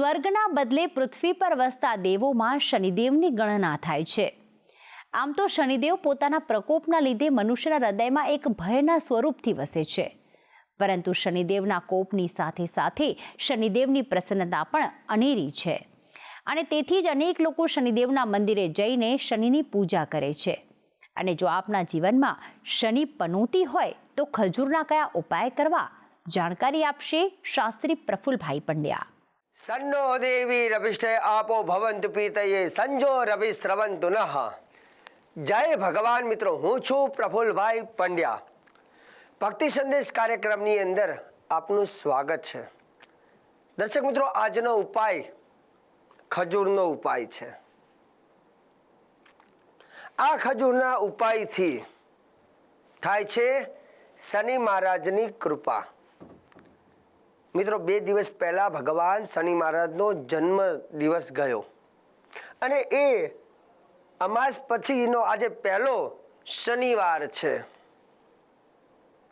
સ્વર્ગના બદલે પૃથ્વી પર વસતા દેવોમાં શનિદેવની ગણના થાય છે. આમ તો શનિદેવ પોતાના પ્રકોપના લીધે મનુષ્યના હૃદયમાં એક ભયના સ્વરૂપથી વસે છે. પરંતુ શનિદેવના કોપની સાથે સાથે શનિદેવની પ્રસન્નતા પણ અનેરી છે. અને તેથી જ અનેક લોકો શનિદેવના મંદિરે જઈને શનિની પૂજા કરે છે. અને જો આપના જીવનમાં શનિ પનોતી હોય, તો ખજૂરના કયા ઉપાય કરવા? જાણકારી આપશે શાસ્ત્રી પ્રફુલભાઈ પંડ્યા. સન્નો દેવી રવિષ્ઠે આપો ભવંતુ પીતયે સંજો રવિ સ્રવંતુ નહ જય ભગવાન મિત્રો હું છું પ્રફુલભાઈ પંડ્યા ભક્તિ સંદેશ કાર્યક્રમની અંદર આપનું સ્વાગત છે દર્શક મિત્રો આજનો ઉપાય ખજૂરનો ઉપાય છે આ ખજૂરના ઉપાયથી થાય છે શનિ મહારાજની કૃપા મિત્રો, બે દિવસ પહેલાં ભગવાન શનિ મહારાજનો જન્મ દિવસ ગયો. અને એ અમાસ પછીનો આજે પહેલો શનિવાર છે.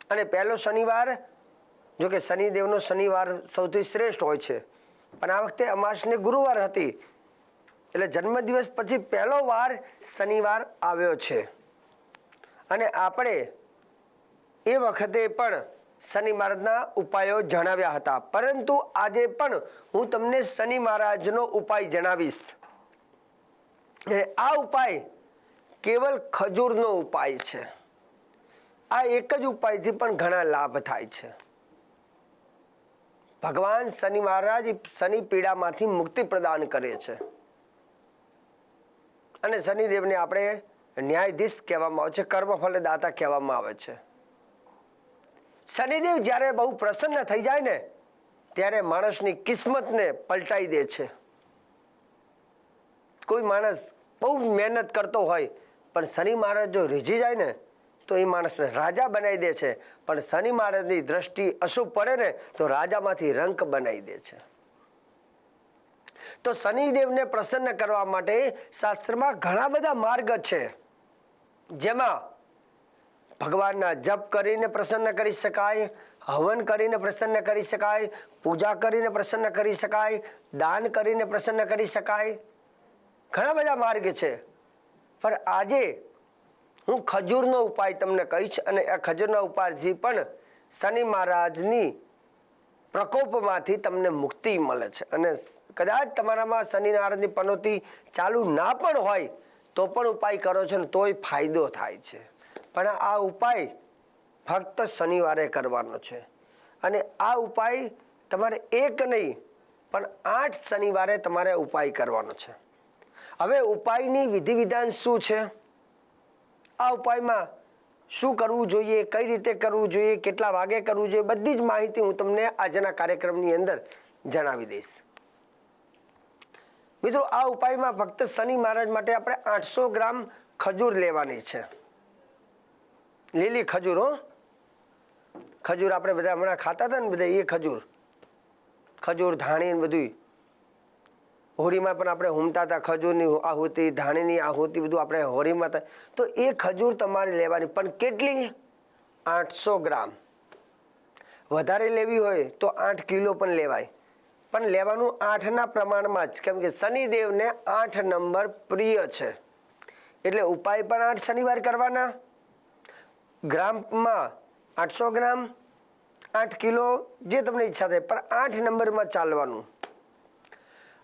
અને પહેલો શનિવાર જો કે શનિદેવનો શનિવાર સૌથી શ્રેષ્ઠ હોય છે. પણ આ વખતે અમાસને ગુરુવાર હતી. એટલે જન્મદિવસ પછી પહેલો વાર શનિવાર આવ્યો છે. અને આપણે એ વખતે પણ શનિ મહારાજના ઉપાયો જણાવ્યા હતા. પરંતુ આજે પણ હું તમને શનિ મહારાજનો ઉપાય જણાવીશ. આ ઉપાય કેવલ ખજૂરનો ઉપાય છે. આ એક જ ઉપાયથી પણ ઘણા લાભ થાય છે. ભગવાન શનિ મહારાજ શનિ પીડામાંથી મુક્તિ પ્રદાન કરે છે. અને શનિદેવને આપણે ન્યાયાધીશ કહેવામાં આવે છે કર્મફળ દાતા કહેવામાં આવે છે. શનિદેવ જ્યારે બહુ પ્રસન્ન થઈ જાય ને, ત્યારે માણસની કિસ્મતને પલટાઈ દે છે. કોઈ માણસ બહુ મહેનત કરતો હોય, પણ શનિ મહારાજ જો રીઝી જાય ને, તો એ માણસને રાજા બનાવી દે છે. પણ શનિ મહારાજની દ્રષ્ટિ અશુભ પડે ને, તો રાજામાંથી રંક બનાવી દે છે. તો શનિદેવને પ્રસન્ન કરવા માટે શાસ્ત્રમાં ઘણા બધા માર્ગ છે. જેમાં ભગવાનના જપ કરીને પ્રસન્ન કરી શકાય, હવન કરીને પ્રસન્ન કરી શકાય, પૂજા કરીને પ્રસન્ન કરી શકાય, દાન કરીને પ્રસન્ન કરી શકાય. ઘણા બધા માર્ગ છે. પણ આજે હું ખજૂરનો ઉપાય તમને કહીશ અને આ ખજૂરના ઉપાયથી પણ શનિ મહારાજની પ્રકોપમાંથી તમને મુક્તિ મળે છે. અને કદાચ તમારામાં શનિ નારાયણની પનોતી ચાલુ ના પણ હોય, તો પણ ઉપાય કરો છો ને તોય ફાયદો થાય છે. પણ આ ઉપાય ફક્ત શનિવારે કરવાનો છે. અને આ ઉપાય તમારે એક નહીં, પણ આઠ શનિવારે તમારે ઉપાય કરવાનો છે. હવે ઉપાયની વિધિ વિધાન શું છે? આ ઉપાયમાં શું કરવું જોઈએ, કઈ રીતે કરવું જોઈએ, કેટલા વાગે કરવું જોઈએ, બધી જ માહિતી હું તમને આજના કાર્યક્રમની અંદર જણાવી દઈશ. મિત્રો, આ ઉપાયમાં ફક્ત શનિ મહારાજ માટે આપણે આઠસો ગ્રામ ખજૂર લેવાની છે. લીલી ખજૂર, હો. ખજૂર આપણે બધા હમણાં ખાતા હતા ને બધા, એ ખજૂર. ખજૂર, ધાણી ને બધું હોળીમાં પણ આપણે હુમતા હતા, ખજૂરની આહુતિ, ધાણીની આહુતિ બધું આપણે હોળીમાં થાય તો એ ખજૂર તમારે લેવાની, પણ કેટલી? આઠસો ગ્રામ. વધારે લેવી હોય તો આઠ કિલો પણ લેવાય. પણ લેવાનું આઠના પ્રમાણમાં જ, કેમ કે શનિદેવને આઠ નંબર પ્રિય છે. એટલે ઉપાય પણ આઠ શનિવાર કરવાના. ગ્રામમાં આઠસો ગ્રામ, આઠ કિલો, જે તમને ઈચ્છા થાય, પણ આઠ નંબરમાં ચાલવાનું.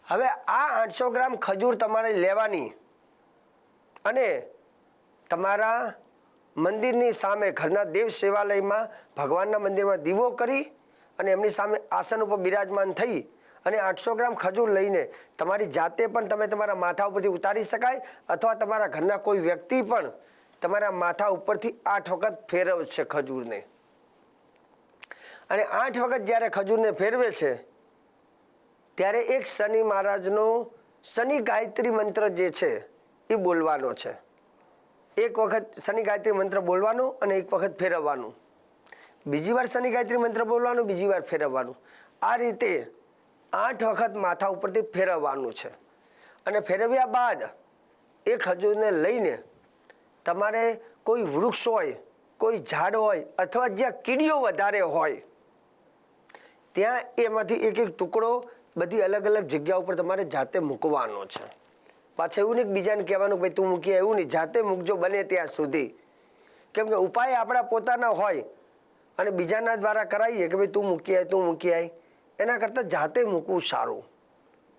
હવે આ આઠસો ગ્રામ ખજૂર તમારે લેવાની અને તમારા મંદિરની સામે, ઘરના દેવ સેવાલયમાં ભગવાનના મંદિરમાં દીવો કરી અને એમની સામે આસન ઉપર બિરાજમાન થઈ અને આઠસો ગ્રામ ખજૂર લઈને તમારી જાતે પણ તમે તમારા માથા ઉપરથી ઉતારી શકાય અથવા તમારા ઘરના કોઈ વ્યક્તિ પણ તમારા માથા ઉપરથી આઠ વખત ફેરવશે ખજૂરને. અને આઠ વખત જ્યારે ખજૂરને ફેરવે છે, ત્યારે એક શનિ મહારાજનો શનિ ગાયત્રી મંત્ર જે છે, એ બોલવાનો છે. એક વખત શનિ ગાયત્રી મંત્ર બોલવાનું અને એક વખત ફેરવવાનું. બીજી વાર શનિ ગાયત્રી મંત્ર બોલવાનું, બીજી વાર ફેરવવાનું. આ રીતે આઠ વખત માથા ઉપરથી ફેરવવાનું છે. અને ફેરવ્યા બાદ એ ખજૂરને લઈને તમારે કોઈ વૃક્ષ હોય, કોઈ ઝાડ હોય અથવા જ્યાં કીડીઓ વધારે હોય, ત્યાં એમાંથી એક એક ટુકડો બધી અલગ અલગ જગ્યા ઉપર તમારે જાતે મૂકવાનો છે. પાછા એવું નહીં બીજાને કહેવાનું ભાઈ તું મૂકી એવું નહીં, જાતે મૂકજો બને ત્યાં સુધી. કેમ કે ઉપાય આપણા પોતાના હોય અને બીજાના દ્વારા કરાવીએ કે ભાઈ તું મૂકી આય, તું મૂકી આય, એના કરતાં જાતે મૂકવું સારું.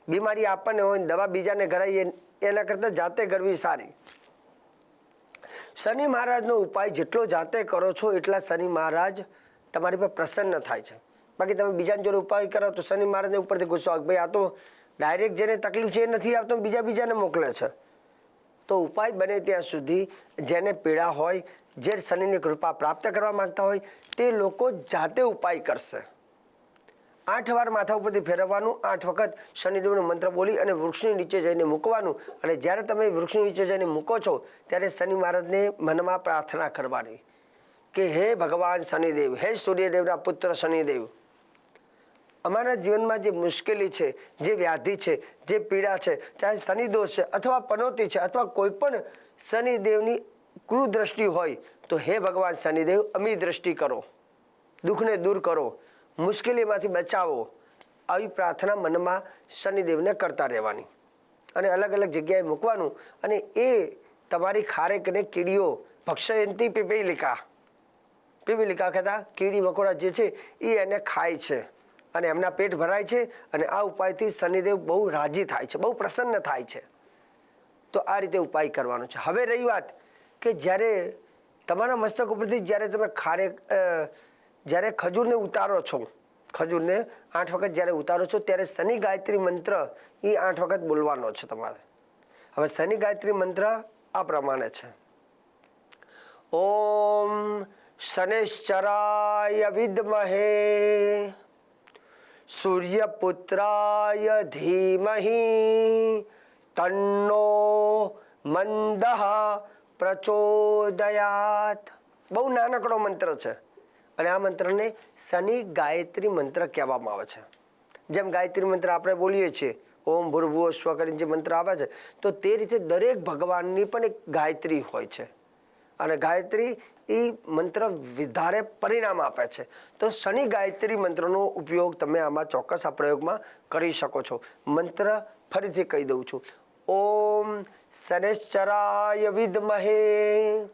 બીમારી આપણને હોય ને દવા બીજાને કરાવીએ એના કરતાં જાતે કરવી સારી. શનિ મહારાજનો ઉપાય જેટલો જાતે કરો છો એટલા શનિ મહારાજ તમારી પર પ્રસન્ન થાય છે. બાકી તમે બીજાને જોડે ઉપાય કરો તો શનિ મહારાજને ઉપરથી ગુસ્સો આવે ભાઈ આ તો ડાયરેક્ટ જેને તકલીફ છે એ નથી આવતો બીજા બીજાને મોકલે છે. તો ઉપાય બને ત્યાં સુધી જેને પીડા હોય, જે શનિની કૃપા પ્રાપ્ત કરવા માગતા હોય, તે લોકો જાતે ઉપાય કરશે. આઠ વાર માથા ઉપરથી ફેરવવાનું, આઠ વખત શનિદેવનો મંત્ર બોલી અને વૃક્ષની નીચે જઈને મૂકવાનું. અને જ્યારે તમે વૃક્ષની નીચે જઈને મૂકો છો, ત્યારે શનિ મહારાજને મનમાં પ્રાર્થના કરવાની કે હે ભગવાન શનિદેવ, હે સૂર્યદેવના પુત્ર શનિદેવ. અમારા જીવનમાં જે મુશ્કેલી છે, જે વ્યાધિ છે, જે પીડા છે, ચાહે શનિદોષ છે અથવા પનોતી છે અથવા કોઈ પણ શનિદેવની કુદૃષ્ટિ હોય, તો હે ભગવાન શનિદેવ અમી દ્રષ્ટિ કરો. દુઃખને દૂર કરો. મુશ્કેલીમાંથી બચાવો આવી પ્રાર્થના મનમાં શનિદેવને કરતા રહેવાની. અને અલગ અલગ જગ્યાએ મૂકવાનું અને એ તમારી ખારેકને કીડીઓ ભક્ષયંતી પીપેલિકા. પીપેલિકા કહેતા કીડી મકોડા જે છે એ એને ખાય છે અને એમના પેટ ભરાય છે અને આ ઉપાયથી શનિદેવ બહુ રાજી થાય છે બહુ પ્રસન્ન થાય છે. તો આ રીતે ઉપાય કરવાનો છે. હવે રહી વાત કે જ્યારે તમારા મસ્તક ઉપરથી જ્યારે તમે ખારે અ, જ્યારે ખજૂરને ઉતારો છો, ખજૂરને આઠ વખત જ્યારે ઉતારો છો, ત્યારે શનિ ગાયત્રી મંત્ર એ આઠ વખત બોલવાનો છે તમારે. હવે શનિ ગાયત્રી મંત્ર આ પ્રમાણે છે. ઓમ શનેશ્ચરાય વિદ્મહે, સૂર્યપુત્રાય ધીમહી, તન્નો મંદ પ્રચોદયાત. બહુ નાનકડો મંત્ર છે. અને આ મંત્રને શનિ ગાયત્રી મંત્ર કહેવામાં આવે છે. જેમ ગાયત્રી મંત્ર આપણે બોલીએ છીએ, ઓમ ભૂર્ભુવ સ્વ કરીને જે મંત્ર આવે છે, તો તે રીતે દરેક ભગવાનની પણ એક ગાયત્રી હોય છે. અને ગાયત્રી એ મંત્ર વધારે પરિણામ આપે છે. તો શનિ ગાયત્રી મંત્રનો ઉપયોગ તમે આમાં ચોક્કસ આ પ્રયોગમાં કરી શકો છો. મંત્ર ફરીથી કહી દઉં છું. ઓમ શનેશ્ચરાય વિદ્મહે.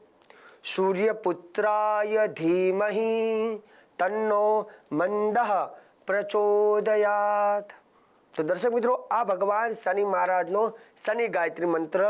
સૂર્યપુત્રાય ધીમહિ તન્નો મંદ પ્રચોદયાત તો દર્શક મિત્રો આ ભગવાન શનિ મહારાજનો શનિ ગાયત્રી મંત્ર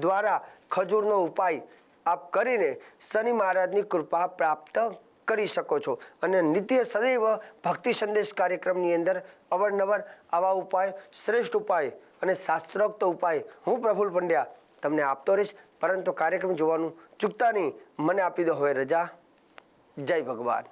દ્વારા ખજૂરનો ઉપાય આપ કરીને શનિ મહારાજની કૃપા પ્રાપ્ત કરી શકો છો અને નિત્ય સદૈવ ભક્તિ સંદેશ કાર્યક્રમની અંદર અવરનવર આવા ઉપાય, શ્રેષ્ઠ ઉપાય અને શાસ્ત્રોક્ત ઉપાય. હું પ્રફુલ પંડ્યા તમને આપતો રહીશ, પરંતુ કાર્યક્રમ જોવાનું ચૂકતા નહીં. મને આપી દો હવે રજા. જય ભગવાન.